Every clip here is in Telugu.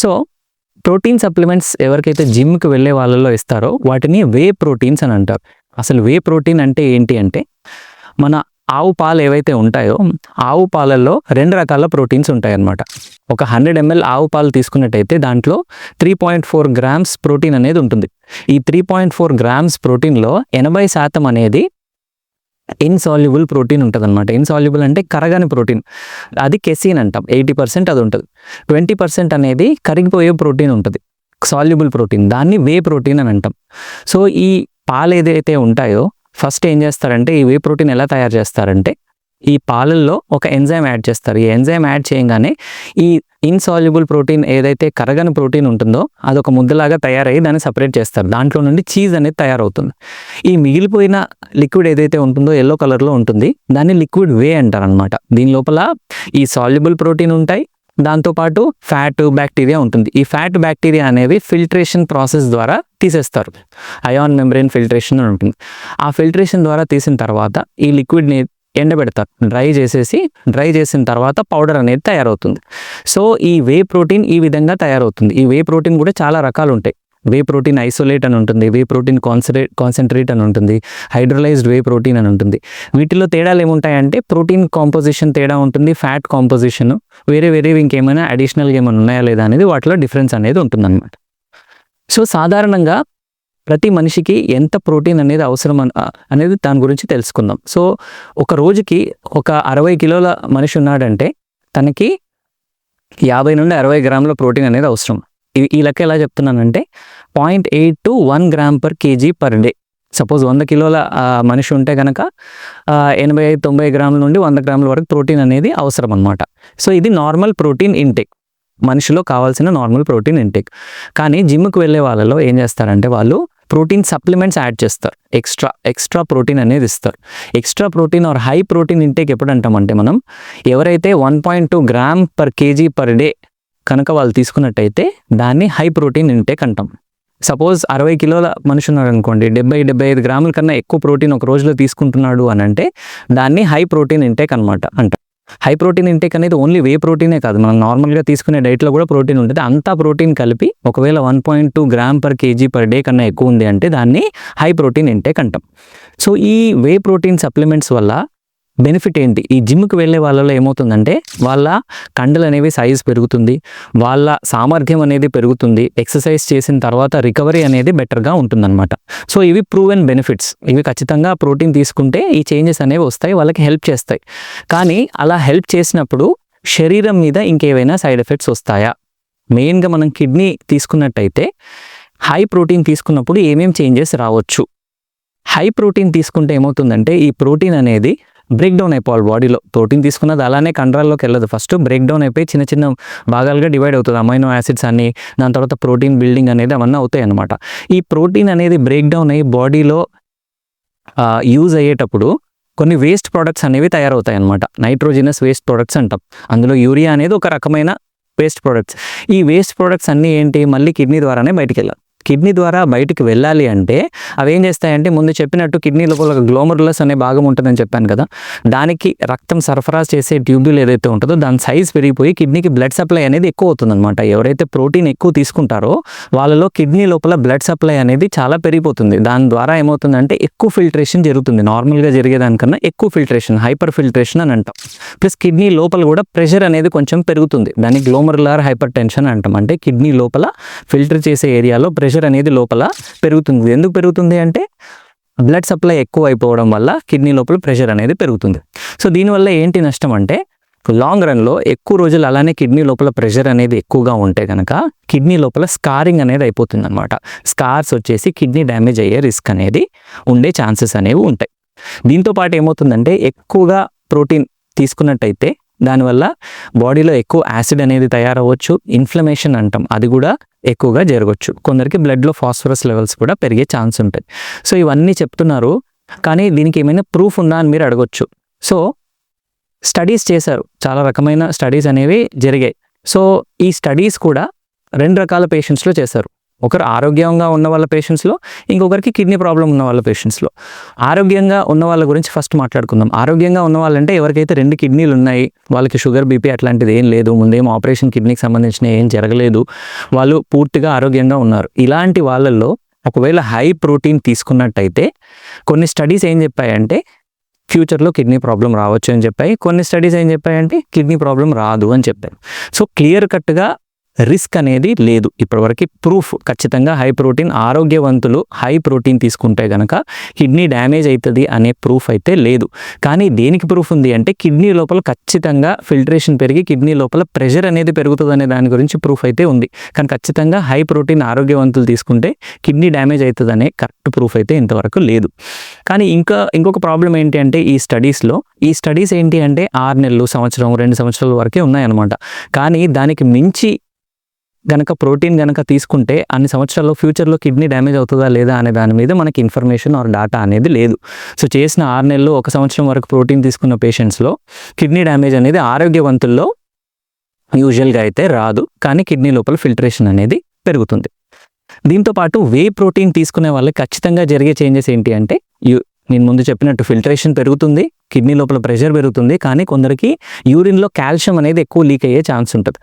సో ప్రోటీన్ సప్లిమెంట్స్ ఎవరికైతే జిమ్కి వెళ్ళే వాళ్ళలో ఇస్తారో వాటిని వే ప్రోటీన్స్ అని అంటారు. అసలు వే ప్రోటీన్ అంటే ఏంటి అంటే మన ఆవు పాలు ఏవైతే ఉంటాయో ఆవు పాలల్లో రెండు రకాల ప్రోటీన్స్ ఉంటాయి అన్నమాట ఒక హండ్రెడ్ ఎంఎల్ ఆవు పాలు తీసుకున్నట్టయితే దాంట్లో three point four grams protein అనేది ఉంటుంది. ఈ త్రీ పాయింట్ ఫోర్ గ్రామ్స్ ప్రోటీన్లో ఎనభై శాతం అనేది ఇన్సాల్యుబుల్ ప్రోటీన్ ఉంటుంది అనమాట ఇన్సాల్యుబుల్ అంటే కరగని ప్రోటీన్ అది కెసిన్ అంటాం. ఎయిటీ పర్సెంట్ అది ఉంటుంది. ట్వంటీ పర్సెంట్ అనేది కరిగిపోయే ప్రోటీన్ ఉంటుంది. సాల్యుబుల్ ప్రోటీన్ దాన్ని వే ప్రోటీన్ అని అంటాం. సో ఈ పాలు ఏదైతే ఉంటాయో ఫస్ట్ ఏం చేస్తారంటే ఈ వే ప్రోటీన్ ఎలా తయారు చేస్తారంటే ఈ పాలల్లో ఒక ఎంజైమ్ యాడ్ చేస్తారు. ఈ ఎంజైమ్ యాడ్ చేయగానే ఈ ఇన్సాల్యుబుల్ ప్రోటీన్ ఏదైతే కరగని ప్రోటీన్ ఉంటుందో అదొక ముద్దలాగా తయారయ్యి దాన్ని సపరేట్ చేస్తారు. దాంట్లో నుండి చీజ్ అనేది తయారవుతుంది. ఈ మిగిలిపోయిన లిక్విడ్ ఏదైతే ఉంటుందో ఎల్లో కలర్లో ఉంటుంది దాన్ని లిక్విడ్ వే అంటారు అనమాట దీని లోపల ఈ సాల్యుబుల్ ప్రోటీన్ ఉంటాయి. దాంతోపాటు ఫ్యాట్ బ్యాక్టీరియా ఉంటుంది. ఈ ఫ్యాట్ బ్యాక్టీరియా అనేవి ఫిల్ట్రేషన్ ప్రాసెస్ ద్వారా తీసేస్తారు. అయాన్ మెంబ్రెయిన్ ఫిల్ట్రేషన్ అని ఉంటుంది. ఆ ఫిల్ట్రేషన్ ద్వారా తీసిన తర్వాత ఈ లిక్విడ్ని ఎండబెడతారు డ్రై చేసేసి డ్రై చేసిన తర్వాత పౌడర్ అనేది తయారవుతుంది. సో ఈ వే ప్రోటీన్ ఈ విధంగా తయారవుతుంది. ఈ వే ప్రోటీన్ కూడా చాలా రకాలు ఉంటాయి వే ప్రోటీన్ ఐసోలేట్ అని ఉంటుంది వే ప్రోటీన్ కాన్సన్ట్రేట్ కాన్సన్ట్రేట్ అని ఉంటుంది హైడ్రోలైజ్డ్ వే ప్రోటీన్ అని ఉంటుంది. వీటిలో తేడాలు ఏముంటాయంటే ప్రోటీన్ కాంపోజిషన్ తేడా ఉంటుంది ఫ్యాట్ కాంపోజిషన్ వేరే వేరే ఇంకేమైనా అడిషనల్గా ఏమైనా ఉన్నాయా లేదా అనేది వాటిలో డిఫరెన్స్ అనేది ఉంటుందన్నమాట. సో సాధారణంగా ప్రతి మనిషికి ఎంత ప్రోటీన్ అనేది అవసరం అనేది దాని గురించి తెలుసుకుందాం. సో ఒక రోజుకి ఒక అరవై కిలోల మనిషి ఉన్నాడంటే తనకి యాభై నుండి అరవై గ్రాముల ప్రోటీన్ అనేది అవసరం. ఈ- లెక్క ఎలా చెప్తున్నానంటే point eight to one gram per KG per day. Suppose వంద కిలోల మనిషి ఉంటే కనుక ఎనభై ఐదు తొంభై గ్రాముల నుండి వంద గ్రాముల వరకు ప్రోటీన్ అనేది అవసరం అనమాట సో ఇది నార్మల్ ప్రోటీన్ ఇంటేక్. మనిషిలో కావాల్సిన నార్మల్ ప్రోటీన్ ఇంటేక్. కానీ జిమ్కి వెళ్ళే వాళ్ళలో ఏం చేస్తారంటే వాళ్ళు ప్రోటీన్ సప్లిమెంట్స్ యాడ్ చేస్తారు. ఎక్స్ట్రా ఎక్స్ట్రా ప్రోటీన్ అనేది ఇస్తారు. Extra protein or high protein intake ఎప్పుడు అంటామంటే మనం ఎవరైతే one point two gram per KG per day కనుక వాళ్ళు తీసుకున్నట్టయితే దాన్ని హై ప్రోటీన్ ఇంటేక్ అంటాం. సపోజ్ అరవై కిలోల మనిషి ఉన్నాడు అనుకోండి డెబ్బై డెబ్బై ఐదు గ్రాముల కన్నా ఎక్కువ ప్రోటీన్ ఒక రోజులో తీసుకుంటున్నాడు అని అంటే దాన్ని హై ప్రోటీన్ ఇంటేక్ అనమాట అంట. హై ప్రోటీన్ ఇంటేక్ అనేది ఓన్లీ వే ప్రోటీనే కాదు. మనం నార్మల్గా తీసుకునే డైట్లో కూడా ప్రోటీన్ ఉంటుంది. అంతా ప్రోటీన్ కలిపి ఒకవేళ one point two gram per KG per day కన్నా ఎక్కువ ఉంది అంటే దాన్ని హై ప్రోటీన్ ఇంటేక్ అంటాం. సో ఈ వే ప్రోటీన్ సప్లిమెంట్స్ వల్ల బెనిఫిట్ ఏంటి? ఈ జిమ్కి వెళ్ళే వాళ్ళలో ఏమవుతుందంటే వాళ్ళ కండలు అనేవి సైజ్ పెరుగుతుంది వాళ్ళ సామర్థ్యం అనేది పెరుగుతుంది ఎక్సర్సైజ్ చేసిన తర్వాత రికవరీ అనేది బెటర్గా ఉంటుందన్నమాట. సో ఇవి ప్రూవెన్ బెనిఫిట్స్. ఇవి ఖచ్చితంగా ప్రోటీన్ తీసుకుంటే ఈ చేంజెస్ అనేవి వస్తాయి వాళ్ళకి హెల్ప్ చేస్తాయి. కానీ అలా హెల్ప్ చేసినప్పుడు శరీరం మీద ఇంకేవైనా సైడ్ ఎఫెక్ట్స్ వస్తాయా? మెయిన్గా మనం కిడ్నీ తీసుకున్నట్టయితే హై ప్రోటీన్ తీసుకున్నప్పుడు ఏమేం చేంజెస్ రావచ్చు? హై ప్రోటీన్ తీసుకుంటే ఏమవుతుందంటే ఈ ప్రోటీన్ అనేది బ్రేక్ డౌన్ అయిపోవాలి బాడీలో ప్రోటీన్ తీసుకున్నది అలానే కండరాల్లోకి వెళ్ళదు. ఫస్ట్ బ్రేక్ డౌన్ అయిపోయి చిన్న చిన్న భాగాలుగా డివైడ్ అవుతుంది. అమైనో యాసిడ్స్ అన్ని దాని తర్వాత ప్రోటీన్ బిల్డింగ్ అనేది అవన్నీ అవుతాయి అనమాట ఈ ప్రోటీన్ అనేది బ్రేక్ డౌన్ అయ్యి బాడీలో యూజ్ అయ్యేటప్పుడు కొన్ని వేస్ట్ ప్రొడక్ట్స్ అనేవి తయారవుతాయి అనమాట నైట్రోజినస్ వేస్ట్ ప్రొడక్ట్స్ అంటాం. అందులో యూరియా అనేది ఒక రకమైన వేస్ట్ ప్రొడక్ట్స్. ఈ వేస్ట్ ప్రొడక్ట్స్ అన్నీ ఏంటి? మళ్ళీ కిడ్నీ ద్వారానే బయటికి వెళ్ళాలి. కిడ్నీ ద్వారా బయటికి వెళ్ళాలి అంటే అవి ఏం చేస్తాయంటే ముందు చెప్పినట్టు కిడ్నీ లోపల గ్లోమరులస్ అనే భాగం ఉంటుందని చెప్పాను కదా. దానికి రక్తం సరఫరా చేసే ట్యూబ్యూల్ ఏదైతే ఉంటుందో దాని సైజ్ పెరిగిపోయి కిడ్నీకి బ్లడ్ సప్లై అనేది ఎక్కువ అవుతుందన్నమాట. ఎవరైతే ప్రోటీన్ ఎక్కువ తీసుకుంటారో వాళ్ళలో కిడ్నీ లోపల బ్లడ్ సప్లై అనేది చాలా పెరిగిపోతుంది. దాని ద్వారా ఏమవుతుందంటే ఎక్కువ ఫిల్టరేషన్ జరుగుతుంది. నార్మల్గా జరిగేదానికన్నా ఎక్కువ ఫిల్టరేషన్ హైపర్ ఫిల్టరేషన్ అని అంటాం. ప్లస్ కిడ్నీ లోపల కూడా ప్రెషర్ అనేది కొంచెం పెరుగుతుంది. దాన్ని గ్లోమరులార్ హైపర్ టెన్షన్ అంటాం. అంటే కిడ్నీ లోపల ఫిల్టర్ చేసే ఏరియాలో ప్రెషర్ అనేది లోపల పెరుగుతుంది. ఎందుకు పెరుగుతుంది అంటే బ్లడ్ సప్లై ఎక్కువ అయిపోవడం వల్ల కిడ్నీ లోపల ప్రెషర్ అనేది పెరుగుతుంది. సో దీనివల్ల ఏంటి నష్టం అంటే లాంగ్ రన్లో ఎక్కువ రోజులు అలానే కిడ్నీ లోపల ప్రెషర్ అనేది ఎక్కువగా ఉంటే కనుక కిడ్నీ లోపల స్కారింగ్ అనేది అయిపోతుంది అనమాట స్కార్స్ వచ్చేసి కిడ్నీ డ్యామేజ్ అయ్యే రిస్క్ అనేది ఉండే ఛాన్సెస్ అనేవి ఉంటాయి. దీంతో పాటు ఏమవుతుందంటే ఎక్కువగా ప్రోటీన్ తీసుకున్నట్టయితే దానివల్ల బాడీలో ఎక్కువ యాసిడ్ అనేది తయారవ్వచ్చు ఇన్ఫ్లమేషన్ అంటాం అది కూడా ఎక్కువగా జరగవచ్చు కొందరికి బ్లడ్లో ఫాస్ఫరస్ లెవెల్స్ కూడా పెరిగే ఛాన్స్ ఉంటాయి. సో ఇవన్నీ చెప్తున్నారు కానీ దీనికి ఏమైనా ప్రూఫ్ ఉందా అని మీరు అడగొచ్చు. సో స్టడీస్ చేశారు. చాలా రకమైన స్టడీస్ అనేవి జరిగాయి. సో ఈ స్టడీస్ కూడా రెండు రకాల పేషెంట్స్లో చేశారు. ఒకరు ఆరోగ్యంగా ఉన్న వాళ్ళ పేషెంట్స్లో ఇంకొకరికి కిడ్నీ ప్రాబ్లం ఉన్న వాళ్ళ పేషెంట్స్లో ఆరోగ్యంగా ఉన్న వాళ్ళ గురించి ఫస్ట్ మాట్లాడుకుందాం. ఆరోగ్యంగా ఉన్న వాళ్ళంటే ఎవరికైతే రెండు కిడ్నీలు ఉన్నాయి వాళ్ళకి షుగర్ బీపీ అట్లాంటిది ఏం లేదు ముందేం ఆపరేషన్ కిడ్నీకి సంబంధించిన ఏం జరగలేదు వాళ్ళు పూర్తిగా ఆరోగ్యంగా ఉన్నారు. ఇలాంటి వాళ్ళల్లో ఒకవేళ హై ప్రోటీన్ తీసుకున్నట్టయితే కొన్ని స్టడీస్ ఏం చెప్పాయంటే ఫ్యూచర్లో కిడ్నీ ప్రాబ్లం రావచ్చు అని చెప్పాయి. కొన్ని స్టడీస్ ఏం చెప్పాయంటే కిడ్నీ ప్రాబ్లం రాదు అని చెప్పాయి. సో క్లియర్ కట్గా రిస్క్ అనేది లేదు. ఇప్పటివరకు ప్రూఫ్ ఖచ్చితంగా హై ప్రోటీన్ ఆరోగ్యవంతులు హై ప్రోటీన్ తీసుకుంటే కనుక కిడ్నీ డ్యామేజ్ అవుతుంది అనే ప్రూఫ్ అయితే లేదు. కానీ దేనికి ప్రూఫ్ ఉంది అంటే కిడ్నీ లోపల ఖచ్చితంగా ఫిల్టరేషన్ పెరిగి కిడ్నీ లోపల ప్రెషర్ అనేది పెరుగుతుంది అనే దాని గురించి ప్రూఫ్ అయితే ఉంది. కానీ ఖచ్చితంగా హై ప్రోటీన్ ఆరోగ్యవంతులు తీసుకుంటే కిడ్నీ డ్యామేజ్ అవుతుంది అనే కరెక్ట్ ప్రూఫ్ అయితే ఇంతవరకు లేదు. కానీ ఇంకా ఇంకొక ప్రాబ్లం ఏంటి అంటే ఈ స్టడీస్లో ఈ స్టడీస్ ఏంటి అంటే ఆరు నెలలు సంవత్సరం రెండు సంవత్సరాల వరకే ఉన్నాయన్నమాట. కానీ దానికి మించి గనక ప్రోటీన్ గనక తీసుకుంటే అన్ని సంవత్సరాల్లో ఫ్యూచర్లో కిడ్నీ డ్యామేజ్ అవుతుందా లేదా అనే దాని మీద మనకి ఇన్ఫర్మేషన్ ఆర్ డేటా అనేది లేదు. సో చేసిన ఆరు నెలలు ఒక సంవత్సరం వరకు ప్రోటీన్ తీసుకున్న పేషెంట్స్లో కిడ్నీ డ్యామేజ్ అనేది ఆరోగ్యవంతుల్లో యూజువల్గా అయితే రాదు. కానీ కిడ్నీ లోపల ఫిల్టరేషన్ అనేది పెరుగుతుంది. దీంతో పాటు వే ప్రోటీన్ తీసుకునే వాళ్ళకి ఖచ్చితంగా జరిగే చేంజెస్ ఏంటి అంటే యూ నేను ముందు చెప్పినట్టు ఫిల్టరేషన్ పెరుగుతుంది కిడ్నీ లోపల ప్రెషర్ పెరుగుతుంది కానీ కొందరికి యూరిన్లో కాల్షియం అనేది ఎక్కువ లీక్ అయ్యే ఛాన్స్ ఉంటుంది.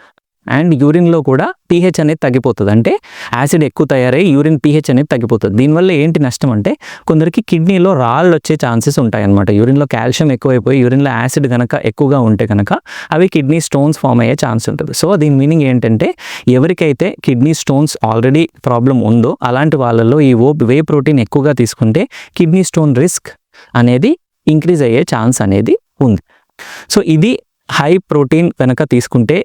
అండ్ యూరిన్లో కూడా పీహెచ్ అనేది తగ్గిపోతుంది. అంటే యాసిడ్ ఎక్కువ తయారై యూరిన్ పీహెచ్ అనేది తగ్గిపోతుంది. దీనివల్ల ఏంటి నష్టం అంటే కొందరికి కిడ్నీలో రాళ్ళు వచ్చే ఛాన్సెస్ ఉంటాయి అనమాట యూరిన్లో కాల్షియం ఎక్కువైపోయి యూరిన్లో యాసిడ్ కనుక ఎక్కువగా ఉంటే కనుక అవి కిడ్నీ స్టోన్స్ ఫామ్ అయ్యే ఛాన్స్ ఉంటుంది. సో దీని మీనింగ్ ఏంటంటే ఎవరికైతే కిడ్నీ స్టోన్స్ ఆల్రెడీ ప్రాబ్లం ఉందో అలాంటి వాళ్ళల్లో ఈ ఓ వే ప్రోటీన్ ఎక్కువగా తీసుకుంటే కిడ్నీ స్టోన్ రిస్క్ అనేది ఇంక్రీజ్ అయ్యే ఛాన్స్ అనేది ఉంది. సో ఇది హై ప్రోటీన్ కనుక తీసుకుంటే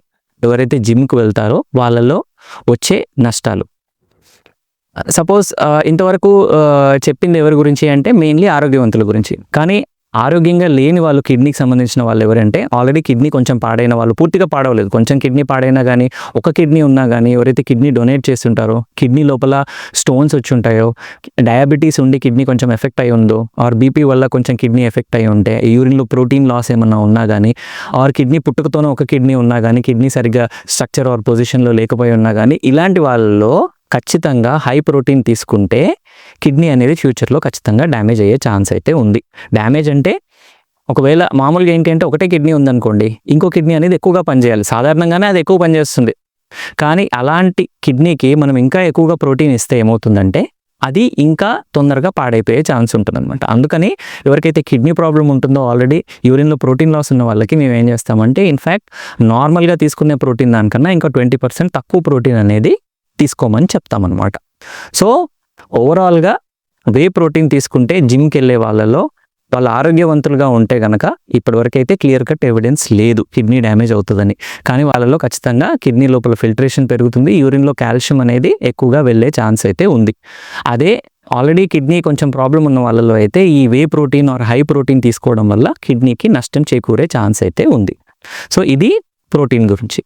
ఎవరైతే జిమ్కి వెళ్తారో వాళ్ళలో వచ్చే నష్టాలు. సపోజ్ ఇంతవరకు చెప్పింది ఎవరి గురించి అంటే మెయిన్లీ ఆరోగ్యవంతుల గురించి. కానీ ఆరోగ్యంగా లేని వాళ్ళు కిడ్నీకి సంబంధించిన వాళ్ళు ఎవరంటే ఆల్రెడీ కిడ్నీ కొంచెం పాడైన వాళ్ళు పూర్తిగా పాడవలేదు. కొంచెం కిడ్నీ పాడైనా కానీ ఒక కిడ్నీ ఉన్నా కానీ ఎవరైతే కిడ్నీ డొనేట్ చేస్తుంటారో కిడ్నీ లోపల స్టోన్స్ వచ్చి ఉంటాయో డయాబెటీస్ ఉండి కిడ్నీ కొంచెం ఎఫెక్ట్ అయి ఉందో ఆర్ బీపీ వల్ల కొంచెం కిడ్నీ ఎఫెక్ట్ అయి ఉంటే యూరిన్లో ప్రోటీన్ లాస్ ఏమన్నా ఉన్నా కానీ ఆర్ కిడ్నీ పుట్టుకతోనే ఒక కిడ్నీ ఉన్నా కానీ కిడ్నీ సరిగ్గా స్ట్రక్చర్ ఆర్ పొజిషన్లో లేకపోయి ఉన్నా కానీ ఇలాంటి వాళ్ళలో ఖచ్చితంగా హై ప్రోటీన్ తీసుకుంటే కిడ్నీ అనేది ఫ్యూచర్లో ఖచ్చితంగా డ్యామేజ్ అయ్యే ఛాన్స్ అయితే ఉంది. డ్యామేజ్ అంటే ఒకవేళ మామూలుగా ఏంటంటే ఒకటే కిడ్నీ ఉందనుకోండి ఇంకో కిడ్నీ అనేది ఎక్కువగా పనిచేయాలి. సాధారణంగానే అది ఎక్కువ పనిచేస్తుంది. కానీ అలాంటి కిడ్నీకి మనం ఇంకా ఎక్కువగా ప్రోటీన్ ఇస్తే ఏమవుతుందంటే అది ఇంకా తొందరగా పాడైపోయే ఛాన్స్ ఉంటుందన్నమాట. అందుకని ఎవరికైతే కిడ్నీ ప్రాబ్లం ఉంటుందో ఆల్రెడీ యూరిన్లో ప్రోటీన్ లాస్ ఉన్న వాళ్ళకి మేము ఏం చేస్తామంటే ఇన్ఫ్యాక్ట్ నార్మల్గా తీసుకునే ప్రోటీన్ దానికన్నా ఇంకా ట్వంటీ పర్సెంట్ తక్కువ ప్రోటీన్ అనేది తీసుకోమని చెప్తామన్నమాట. సో ఓవరాల్గా వే ప్రోటీన్ తీసుకుంటే జిమ్కి వెళ్ళే వాళ్ళలో వాళ్ళు ఆరోగ్యవంతులుగా ఉంటే గనక ఇప్పటివరకు అయితే క్లియర్ కట్ ఎవిడెన్స్ లేదు. కిడ్నీ డ్యామేజ్ అవుతుందని. కానీ వాళ్ళలో ఖచ్చితంగా కిడ్నీ లోపల ఫిల్టరేషన్ పెరుగుతుంది. యూరిన్లో కాల్షియం అనేది ఎక్కువగా వెళ్ళే ఛాన్స్ అయితే ఉంది. అదే ఆల్రెడీ కిడ్నీ కొంచెం ప్రాబ్లం ఉన్న వాళ్ళలో అయితే ఈ whey protein or high protein తీసుకోవడం వల్ల కిడ్నీకి నష్టం చేకూరే ఛాన్స్ అయితే ఉంది. సో ఇది ప్రోటీన్ గురించి.